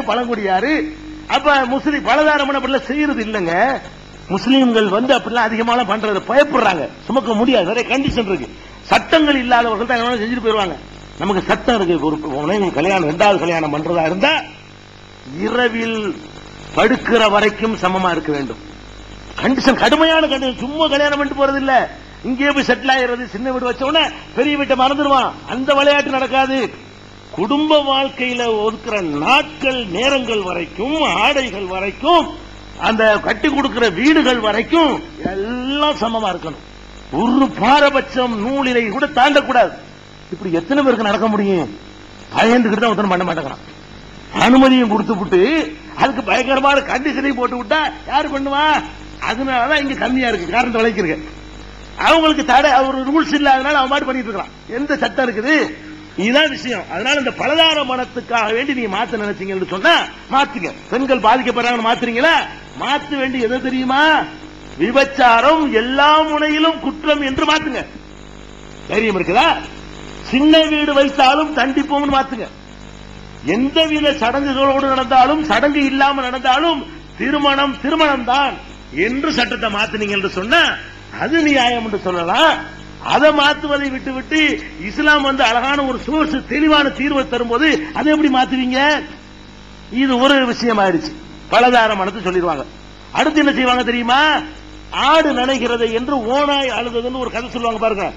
பழங்குடியாரு. அப்ப முஸ்லீம் பலதாரமான அப்படிலாம் செய்யறது இல்லைங்க. முஸ்லீம்கள் வந்து அப்படிலாம் அதிகமான பண்றது பயப்படுறாங்க. சுமக்க முடியாது. நிறைய கண்டிஷன் இருக்கு. சட்டங்கள் இல்லாதவர்கள் தான் செஞ்சுட்டு போயிருவாங்க. நமக்கு சட்டம் இருக்கு. ஒரு கல்யாணம் ரெண்டாவது கல்யாணம் பண்றதா இருந்தா இரவில் படுக்கிற வரைக்கும் சமமா இருக்க வேண்டும். கண்டிஷன் கடுமையான கண்டிஷன் சும்மா கல்யாணம் பண்ணிட்டு போறது இல்ல. இங்கே போய் செட்டில் ஆயிடுறது. சின்ன வீடு வச்ச உடனே பெரிய வீட்டை மறந்துடுவான். அந்த விளையாட்டு நடக்காது. குடும்ப வாழ்க்கையில ஒதுக்குற நாட்கள் நேரங்கள் வரைக்கும் ஆடைகள் வரைக்கும் அந்த கட்டி கொடுக்கிற வீடுகள் வரைக்கும் எல்லாம் சமமா இருக்கணும். ஒரு பாரபட்சம் நூலிலை கூட தாண்டக்கூடாது. இப்படி எத்தனை பேருக்கு நடக்க முடியும்? பயந்துகிட்டு தான் ஒருத்தன் பண்ண மாட்டேங்கிறான். அனுமதியும் கொடுத்து விட்டு அதுக்கு பயங்கரமான கண்டிஷனையும் போட்டு விட்டா யாரு பண்ணுவா? அதனாலதான் இங்க கம்மியா இருக்கு காரணத்தை விளைக்கிறீங்க அவங்களுக்கு தடை அவர் ரூல்ஸ் இல்லாதனால அவன் மாதிரி பண்ணிட்டு இருக்கான் எந்த சட்டம் இருக்குது? இதுதான் விஷயம். அதனால இந்த பலதார மனத்துக்காக வேண்டி நீங்க மாத்த நினைச்சீங்கன்னு சொன்னா மாத்துங்க. பெண்கள் பாதிக்கப்படுறாங்கன்னு மாத்துறீங்களா? மாத்த வேண்டி எது தெரியுமா? விபச்சாரம் எல்லா முனையிலும் குற்றம் என்று மாத்துங்க. தைரியம் இருக்குதா? சின்ன வீடு வைத்தாலும் தண்டிப்போம்னு மாத்துங்க. எந்தவித சடங்குகளோடு நடந்தாலும் சடங்கு இல்லாமல் நடந்தாலும் திருமணம் திருமணம் தான் என்று சட்டத்தை மாத்தினீங்க என்று சொன்னா அது நியாயம் என்று சொல்லலாம். அதை மாத்துவதை விட்டு விட்டு இஸ்லாம் வந்து அழகான ஒரு சோர்ஸ் தெளிவான தீர்வை தரும்போது அதை எப்படி மாத்துவீங்க? இது ஒரு விஷயம் ஆயிடுச்சு. பலதார மனத்தை சொல்லிடுவாங்க. அடுத்து என்ன செய்வாங்க தெரியுமா? ஆடு நனைகிறது என்று ஓனாய் அழுதுன்னு ஒரு கதை சொல்லுவாங்க பாருங்க.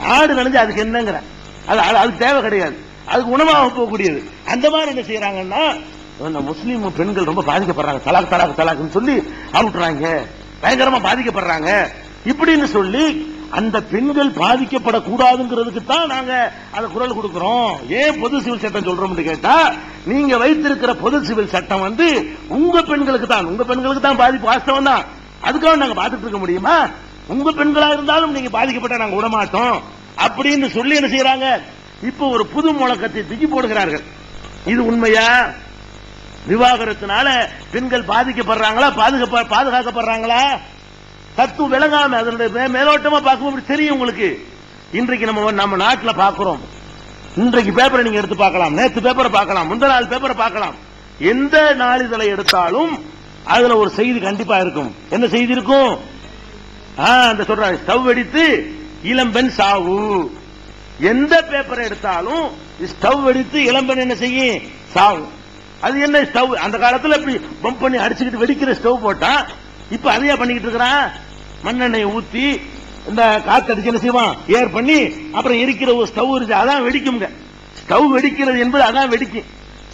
ஆடு நனைஞ்சு அதுக்கு என்னங்கிற? அது அது- அதுக்கு தேவை கிடையாது. அதுக்கு உணவாக போகக்கூடியது. அந்த மாதிரி என்ன செய்யறாங்கன்னா முஸ்லீம் பெண்கள் ரொம்ப பாதிக்கப்படுறாங்க. தலாக் தலாக் தலாக்னு சொல்லி அவுட்டுறாங்க பயங்கரமா பாதிக்கப்படுறாங்க. இப்படின்னு சொல்லி அந்த பெண்கள் பாதிக்கப்படக்கூடாதுங்கிறதுக்கு தான் நாங்க அதை குரல் கொடுக்கிறோம். ஏன் பொது சிவில் சட்டம் சொல்றோம்னு கேட்டா நீங்க வைத்திருக்கிற பொது சிவில் சட்டம் வந்து உங்க பெண்களுக்கு தான் உங்க பெண்களுக்கு தான் பாதிப்பு வாஸ்தவம் தான். அதுக்காக நாங்க பார்த்துட்டு இருக்க முடியுமா? உங்க பெண்களா இருந்தாலும் நீங்க பாதிக்கப்பட்ட நாங்க விடமாட்டோம். அப்படின்னு சொல்லி என்ன செய்யறாங்க? இப்போ ஒரு புது முழக்கத்தை தூக்கி போடுகிறார்கள். இது உண்மையா? விவாகரத்தினால பெண்கள் பாதிக்கப்படுறாங்களா? பாதுகாப்ப பாதுகாக்கப்படுறாங்களா? தத்துவம் விளங்காம அதனுடைய மேலோட்டமா பார்க்கும்போது தெரியும் உங்களுக்கு. இன்றைக்கு நம்ம நம்ம நாட்டில் பார்க்கிறோம். இன்றைக்கு பேப்பரை நீங்க எடுத்து பார்க்கலாம். நேத்து பேப்பரை பார்க்கலாம். முந்த நாள் பேப்பரை பார்க்கலாம். எந்த நாளிதழை எடுத்தாலும் அதுல ஒரு செய்தி கண்டிப்பா இருக்கும். என்ன செய்தி இருக்கும்? ஆ, அந்த சொல்றாங்க ஸ்டவ் வெடித்து இளம்பெண் சாவு. எந்த பேப்பரை எடுத்தாலும் ஸ்டவ் வெடித்து இளம்பெண் என்ன செய்யும்? சாவு. அது என்ன ஸ்டவ்? அந்த காலத்துல இப்படி பம்ப் பண்ணி அடிச்சுக்கிட்டு வெடிக்கிற ஸ்டவ் போட்டா இப்ப அதையா பண்ணிக்கிட்டு இருக்கிறான்? மண்ணெண்ணெய் ஊத்தி இந்த காத்தடிச்சு என்ன செய்வான்? ஏர் பண்ணி அப்புறம் எரிக்கிற ஒரு ஸ்டவ் இருக்கு அதான் வெடிக்குங்க ஸ்டவ் வெடிக்கிறது என்பது அதான் வெடிக்கும்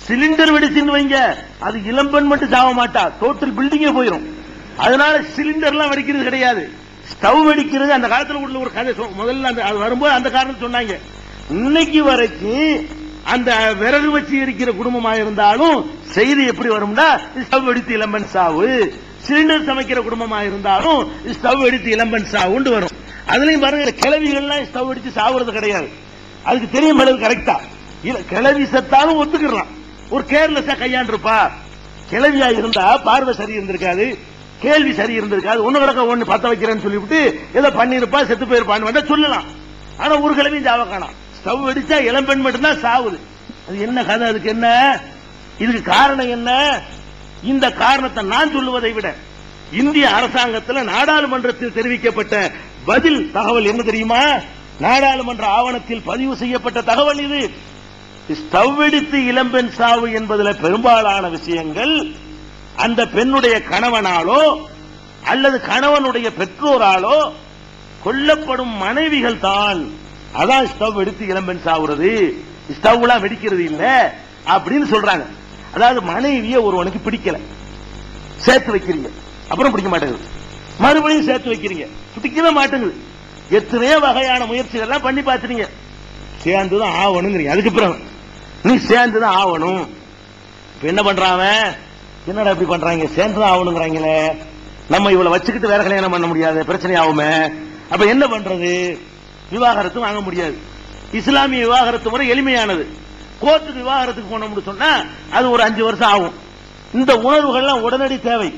சிலிண்டர் வெடிச்சுன்னு வைங்க. அது இளம்பெண் மட்டும் சாக மாட்டா. டோட்டல் பில்டிங்கே போயிடும் அதனால சிலிண்டர்லாம் வெடிக்கிறது கிடையாது. ஸ்டவ் வெடிக்கிறது அந்த காலத்தில் உள்ள ஒரு கதை. முதல்ல அந்த அது வரும்போது அந்த காரணம் சொன்னாங்க. இன்னைக்கு வரைக்கும் அந்த விறகு வச்சு எரிக்கிற குடும்பமா இருந்தாலும் செய்தி எப்படி வரும்னா ஸ்டவ் வெடித்து இளம்பெண் சாவு. சிலிண்டர் சமைக்கிற குடும்பமா இருந்தாலும் ஸ்டவ் வெடித்து இளம்பெண் உண்டு வரும். அதுலயும் பாருங்க கிளவிகள்லாம் ஸ்டவ் அடிச்சு சாவுறது கிடையாது. அதுக்கு தெரியும் அளவு கரெக்டா இல்ல கிளவி செத்தாலும் ஒத்துக்கிடலாம். ஒரு கேர்லெஸ்ஸா கையாண்டிருப்பா. கிளவியா இருந்தா பார்வை சரி இருந்திருக்காது கேள்வி சரி இருந்திருக்காது. ஒண்ணு கிடக்க ஒண்ணு பத்த வைக்கிறேன்னு சொல்லிவிட்டு ஏதோ பண்ணிருப்பா செத்து போயிருப்பான்னு வந்தா சொல்லலாம். ஆனா ஒரு கிளவியும் சாவ காணாம். ஸ்டவ் அடிச்சா இளம்பெண் மட்டும்தான் சாவுது. அது என்ன கதை அதுக்கு என்ன? இதுக்கு காரணம் என்ன? இந்த காரணத்தை நான் சொல்லுவதை விட இந்திய அரசாங்கத்தில் நாடாளுமன்றத்தில் தெரிவிக்கப்பட்ட பதில் தகவல் என்ன தெரியுமா? நாடாளுமன்ற ஆவணத்தில் பதிவு செய்யப்பட்ட தகவல் இது. ஸ்தவ்வெடித்து இளம்பெண் சாவு என்பதில் பெரும்பாலான விஷயங்கள் அந்த பெண்ணுடைய கணவனாலோ அல்லது கணவனுடைய பெற்றோராலோ கொல்லப்படும் மனைவிகள் தான் அதான் ஸ்டவ் எடுத்து இளம்பெண் சாவுறது. ஸ்டவ்லாம் வெடிக்கிறது இல்ல. அப்படின்னு சொல்றாங்க. அதாவது மனைவிய ஒருவனுக்கு பிடிக்கல. சேர்த்து வைக்கிறீங்க. அப்புறம் பிடிக்க மாட்டேங்குது. மறுபடியும் சேர்த்து வைக்கிறீங்க. பிடிக்கவே மாட்டேங்குது. எத்தனையோ வகையான முயற்சிகள் எல்லாம் பண்ணி பார்த்துறீங்க சேர்ந்துதான் ஆகணுங்கிறீங்க. அதுக்கு பிறகு. நீ சேர்ந்துதான் ஆகணும். இப்ப என்ன பண்றாங்க என்னடா இப்படி பண்றாங்க? சேர்ந்துதான் ஆகணுங்கிறாங்களே. நம்ம இவளை வச்சுக்கிட்டு வேற கல்யாணம் பண்ண முடியாது. பிரச்சனை ஆகுமே. அப்ப என்ன பண்றது? விவாகரத்து வாங்க முடியாது. இஸ்லாமிய விவாகரத்து முறை எளிமையானது. கோர்ட்டுக்கு விவாகரத்துக்கு போனோம்னு சொன்னா அது ஒரு அஞ்சு வருஷம் ஆகும். இந்த உணர்வுகள்லாம் உடனடி தேவை.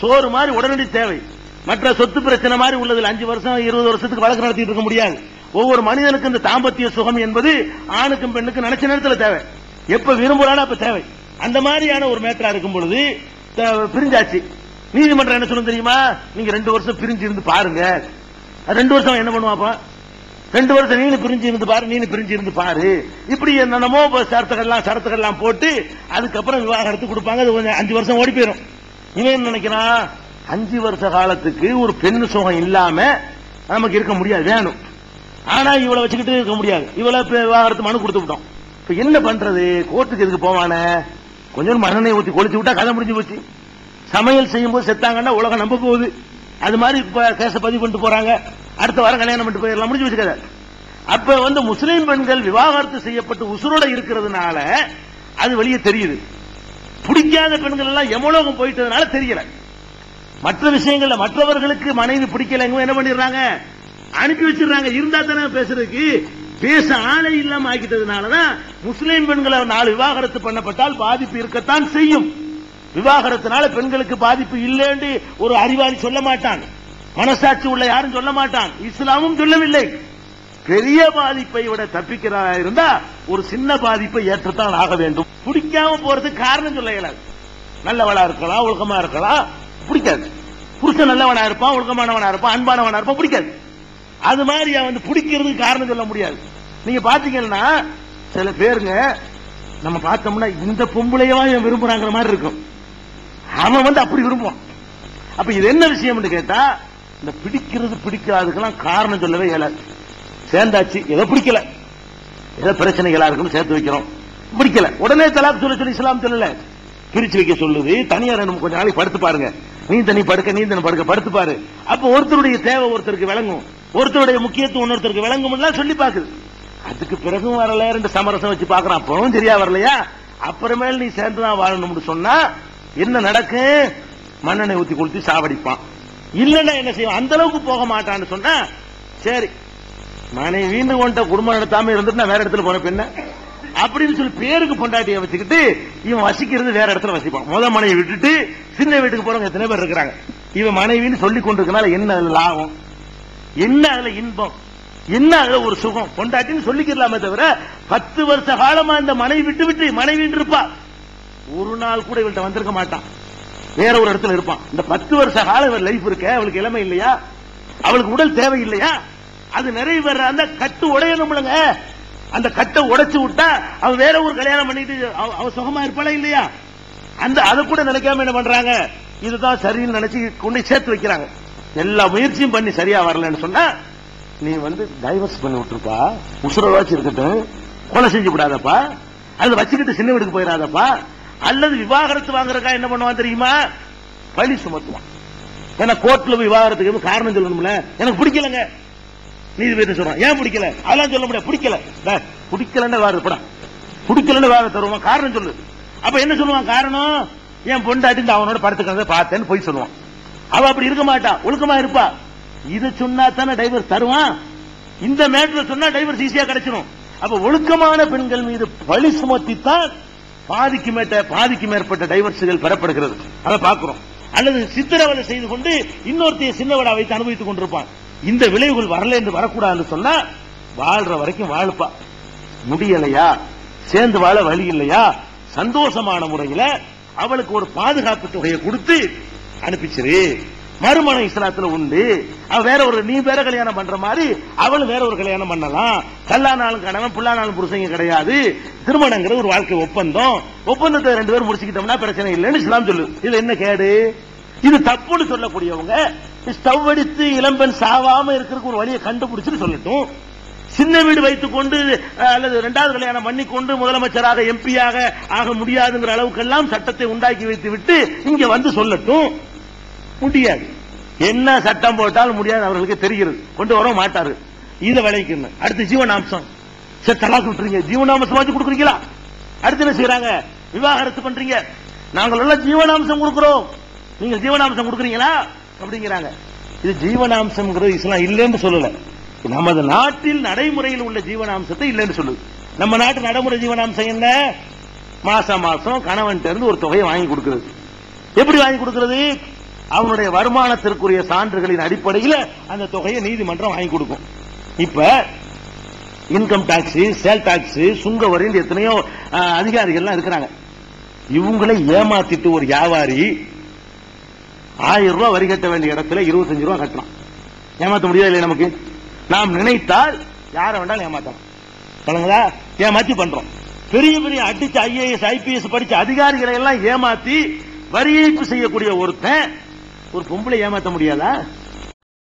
சோறு மாதிரி உடனடி தேவை. மற்ற சொத்து பிரச்சனை மாதிரி உள்ளதில் அஞ்சு வருஷம் இருபது வருஷத்துக்கு வழக்கு நடத்திட்டு இருக்க முடியாது. ஒவ்வொரு மனிதனுக்கும் இந்த தாம்பத்திய சுகம் என்பது ஆணுக்கும் பெண்ணுக்கும் நினைச்ச நேரத்தில் தேவை. எப்ப விரும்புறானோ அப்ப தேவை. அந்த மாதிரியான ஒரு மேட்டரா இருக்கும் பொழுது பிரிஞ்சாச்சு. நீதிமன்றம் என்ன சொல்லும் தெரியுமா? நீங்க ரெண்டு வருஷம் பிரிஞ்சு இருந்து பாருங்க. ரெண்டு வருஷம் என்ன பண்ணுவாப்பா ரெண்டு வருஷம் நீனு பிரிஞ்சு இருந்து பாரு நீனு பிரிஞ்சு இருந்து பாரு. இப்படி என்னென்னமோ இப்ப சரத்துகள்லாம் சரத்துகள்லாம் போட்டு அதுக்கப்புறம் விவாகரத்து கொடுப்பாங்க அது கொஞ்சம் அஞ்சு வருஷம் ஓடி போயிடும் இவன் என்ன நினைக்கிறான்? அஞ்சு வருஷ காலத்துக்கு ஒரு பெண் சுகம் இல்லாம நமக்கு இருக்க முடியாது வேணும். ஆனா இவளை வச்சுக்கிட்டு இருக்க முடியாது. இவளை விவாகரத்து மனு கொடுத்து விட்டோம். இப்ப என்ன பண்றது? கோர்ட்டுக்கு எதுக்கு போவான? கொஞ்சம் மண்ணெண்ணெய் ஊத்தி கொளிச்சு விட்டா கதை முடிஞ்சு போச்சு. சமையல் செய்யும் போது செத்தாங்கன்னா உலகம் நம்ப போகுது. அது மாதிரி இப்ப கேச பதிவு பண்ணிட்டு போறாங்க. அடுத்த வாரம் கல்யாணம் பண்ணிட்டு போயிடலாம் முடிஞ்சு வச்சு அப்ப வந்து முஸ்லீம் பெண்கள் விவாகரத்து செய்யப்பட்டு உசுரோட இருக்கிறதுனால அது வெளியே தெரியுது. பிடிக்காத பெண்கள் எல்லாம் எமலோகம் போயிட்டதுனால தெரியல. மற்ற விஷயங்கள்ல மற்றவர்களுக்கு மனைவி பிடிக்கலங்க என்ன பண்ணிடுறாங்க? அனுப்பி வச்சிடுறாங்க. இருந்தா தானே பேசுறதுக்கு. பேச ஆளே இல்லாம ஆக்கிட்டதுனாலதான் முஸ்லீம் பெண்களை நாலு விவாகரத்து பண்ணப்பட்டால் பாதிப்பு இருக்கத்தான் செய்யும். விவாகரத்தினால பெண்களுக்கு பாதிப்பு இல்லைன்னு ஒரு அறிவாளி சொல்ல மாட்டான். மனசாட்சி உள்ள யாரும் சொல்ல மாட்டான். இஸ்லாமும் சொல்லவில்லை. பெரிய பாதிப்பை விட தப்பிக்கிறதா இருந்தா ஒரு சின்ன பாதிப்பை ஏற்றத்தான் ஆக வேண்டும். பிடிக்காம போறதுக்கு காரணம் சொல்ல இயலாது. நல்லவளா இருக்கலாம் ஒழுக்கமா இருக்கலாம் பிடிக்காது. புருஷன் நல்லவனா இருப்பான் ஒழுக்கமானவனா இருப்பான் அன்பானவனா இருப்பான் பிடிக்காது. அது மாதிரி வந்து பிடிக்கிறதுக்கு காரணம் சொல்ல முடியாது. நீங்க பாத்தீங்கன்னா சில பேருங்க நம்ம பார்த்தோம்னா இந்த பொம்பளையவா இவன் விரும்புறாங்கிற மாதிரி இருக்கும். அவன் வந்து அப்படி விரும்புவான். அப்ப இது என்ன விஷயம்னு கேட்டா இந்த பிடிக்கிறது பிடிக்காதுக்கெல்லாம் காரணம் சொல்லவே இயலாது சேர்ந்தாச்சு ஏதோ பிடிக்கல. ஏதோ பிரச்சனைகளா இருக்குன்னு சேர்த்து வைக்கிறோம். பிடிக்கல. உடனே தலாக் சொல்ல சொல்லி இஸ்லாம் சொல்லல. பிரிச்சு வைக்க சொல்லுது. தனியா ரெண்டு கொஞ்ச நாளைக்கு படுத்து பாருங்க. நீ தனி படுக்க நீ தனி படுக்க படுத்து பாரு. அப்ப ஒருத்தருடைய தேவை ஒருத்தருக்கு விளங்கும். ஒருத்தருடைய முக்கியத்துவம் இன்னொருத்தருக்கு விளங்கும் சொல்லி பாக்குது அதுக்கு பிறகும் வரல ரெண்டு சமரசம் வச்சு பாக்குறான் அப்பவும் சரியா வரலையா? அப்புறமேல் நீ சேர்ந்துதான் வாழணும்னு சொன்னா என்ன நடக்கும்? மண்ணெண்ணெய் ஊத்தி கொளுத்தி சாவடிப்பான். இல்லைன்னா என்ன செய்வான்? அந்த அளவுக்கு போக மாட்டான்னு சொன்னா சரி மனைவின்னு கொண்ட குடும்பம் நடத்தாம இருந்துட்டு நான் வேற இடத்துல போன பின்ன அப்படின்னு சொல்லி பேருக்கு பொண்டாட்டிய வச்சுக்கிட்டு இவன் வசிக்கிறது வேற இடத்துல வசிப்பான். முத மனைவி விட்டுட்டு சின்ன வீட்டுக்கு போறவங்க எத்தனை பேர் இருக்கிறாங்க? இவன் மனைவின்னு சொல்லி கொண்டிருக்கனால என்ன அதுல லாபம்? என்ன அதுல இன்பம்? என்ன அதுல ஒரு சுகம்? பொண்டாட்டின்னு சொல்லிக்கலாமே தவிர பத்து வருஷ காலமா இந்த மனைவி விட்டு விட்டு மனைவின்னு இருப்பா. ஒரு நாள் கூட இவள்கிட்ட வந்திருக்க மாட்டான். வேற ஒரு இடத்துல இருப்பான். இந்த பத்து வருஷ காலம் இவர் லைஃப் இருக்க அவளுக்கு இளமை இல்லையா? அவளுக்கு உடல் தேவை இல்லையா அது நிறைவேற அந்த கட்டு உடையணும்லங்க. அந்த கட்டை உடைச்சு விட்டா அவன் வேற ஒரு கல்யாணம் பண்ணிட்டு அவ- சுகமா இருப்பாளா இல்லையா? அந்த அதை கூட நினைக்காம என்ன பண்றாங்க? இதுதான் சரின்னு நினைச்சு கொண்டு சேர்த்து வைக்கிறாங்க. எல்லா முயற்சியும் பண்ணி சரியா வரலன்னு சொன்னா நீ வந்து டைவர்ஸ் பண்ணி விட்டுருப்பா. உசுரவாச்சு இருக்கட்டும். கொலை செஞ்சு விடாதப்பா அல்லது வச்சுக்கிட்டு சின்ன வீட்டுக்கு போயிடாதப்பா. அல்லது விவாகரத்து வாங்குறக்கா என்ன பண்ணுவான் தெரியுமா? பழி சுமத்துவான். ஏன்னா கோர்ட்ல விவாகரத்துக்கு எதுவும் காரணம் சொல்லணும்ல? எனக்கு பிடிக்கலங்க. நீதிபதி சொல்றான் ஏன் பிடிக்கல? அதெல்லாம் சொல்ல முடியாது. பிடிக்கல. பிடிக்கலன்னு வேற பிடிக்கலன்னு வேற தருவான் காரணம் சொல்லு. அப்ப என்ன சொல்லுவான்? காரணம் என் பொண்டாட்டி இந்த அவனோட படுத்துக்கிறத பார்த்தேன்னு போய் சொல்லுவான். அவ அப்படி இருக்க மாட்டான் ஒழுக்கமா இருப்பா. இது சொன்னா தானே டைவர்ஸ் தருவான். இந்த மேட்டர் சொன்னா டைவர்ஸ் ஈஸியா கிடைச்சிடும் அப்ப ஒழுக்கமான பெண்கள் மீது பழி சுமத்தித்தான் பாதிக்கு மேட்ட பாதிக்கு மேற்பட்ட டைவர்ஸுகள் பெறப்படுகிறது. அதை பார்க்கிறோம். அல்லது சித்திரவதை செய்து கொண்டு இன்னொருத்தைய சின்னவடா வைத்து அனுபவித்துக் கொண்டிருப்பான். இந்த விளைவுகள் வரல என்று வரக்கூடாதுன்னு சொன்னா வாழ்ற வரைக்கும் வாழ்ப்பா. முடியலையா? சேர்ந்து வாழ வழி இல்லையா? சந்தோஷமான முறையில அவளுக்கு ஒரு பாதுகாப்பு தொகையை கொடுத்து அனுப்பிச்சிரு. மறுமணம் இஸ்லாத்துல உண்டு. அவ வேற ஒரு நீ வேற கல்யாணம் பண்ற மாதிரி அவளும் வேற ஒரு கல்யாணம் பண்ணலாம். கல்லானாலும் கணவன் புல்லானாலும் புருஷங்க கிடையாது. திருமணங்கிற ஒரு வாழ்க்கை ஒப்பந்தம். ஒப்பந்தத்தை ரெண்டு பேரும் முடிச்சுக்கிட்டோம்னா பிரச்சனை இல்லைன்னு இஸ்லாம் சொல்லு இது என்ன கேடு? இது தப்புன்னு சொல்லக்கூடியவங்க ஸ்டவ் அடித்து இளம்பெண் சாவாம இருக்கிறதுக்கு ஒரு வழியை கண்டுபிடிச்சுன்னு சொல்லட்டும். சின்ன வீடு வைத்துக் கொண்டு அல்லது இரண்டாவது கல்யாணம் பண்ணிக்கொண்டு முதலமைச்சராக எம்பியாக ஆக முடியாதுங்கிற அளவுக்கெல்லாம் சட்டத்தை உண்டாக்கி வைத்து விட்டு இங்க வந்து சொல்லட்டும். முடியாது. என்ன சட்டம் போட்டாலும் முடியாது அவர்களுக்கு தெரிகிறது. கொண்டு வர மாட்டாரு. இதை விளைவிக்கணும். அடுத்து ஜீவனாம்சம். சரி தலாக்கு விட்டுறீங்க ஜீவனாம்சம் வச்சு கொடுக்குறீங்களா? அடுத்து என்ன செய்யறாங்க விவாகரத்து பண்றீங்க. நாங்கள் எல்லாம் ஜீவனாம்சம் கொடுக்கிறோம். நீங்க ஜீவனாம்சம் கொடுக்குறீங்களா? அப்படிங்கிறாங்க. இது ஜீவனாம்சம்ங்கிறது இஸ்லாம் இல்லைன்னு சொல்லல. நமது நாட்டில் நடைமுறையில் உள்ள ஜீவனாம்சத்தை இல்லைன்னு சொல்லுது. நம்ம நாட்டு நடைமுறை ஜீவனாம்சம் என்ன? மாசம் மாசம் கணவன் இருந்து ஒரு தொகையை வாங்கி கொடுக்கிறது. எப்படி வாங்கி கொடுக்கிறது? அவனுடைய வருமானத்திற்குரிய சான்றுகளின் அடிப்படையில் அந்த தொகையை நீதிமன்றம் வாங்கி கொடுக்கும். இப்ப இன்கம் டாக்ஸ் சேல் டாக்ஸ் சுங்க வரி எத்தனையோ அதிகாரிகள் அதிகாரிகள்லாம் இருக்கிறாங்க. இவங்களை ஏமாத்திட்டு ஒரு வியாபாரி ஆயிரம் ரூபாய் வரி கட்ட வேண்டிய இடத்துல இருபத்தஞ்சு ரூபாய் கட்டலாம். ஏமாத்த முடியாது இல்லையா நமக்கு? நாம் நினைத்தால் யாரை வேண்டாலும் ஏமாத்தலாம். சொல்லுங்களா? ஏமாத்தி பண்றோம். பெரிய பெரிய அடிச்ச ஐஏஎஸ் ஐபிஎஸ் படிச்ச அதிகாரிகளை எல்லாம் ஏமாத்தி வரி ஏய்ப்பு செய்யக்கூடிய ஒருத்தன் ஒரு பொம்பளை ஏமாத்த முடியாதா?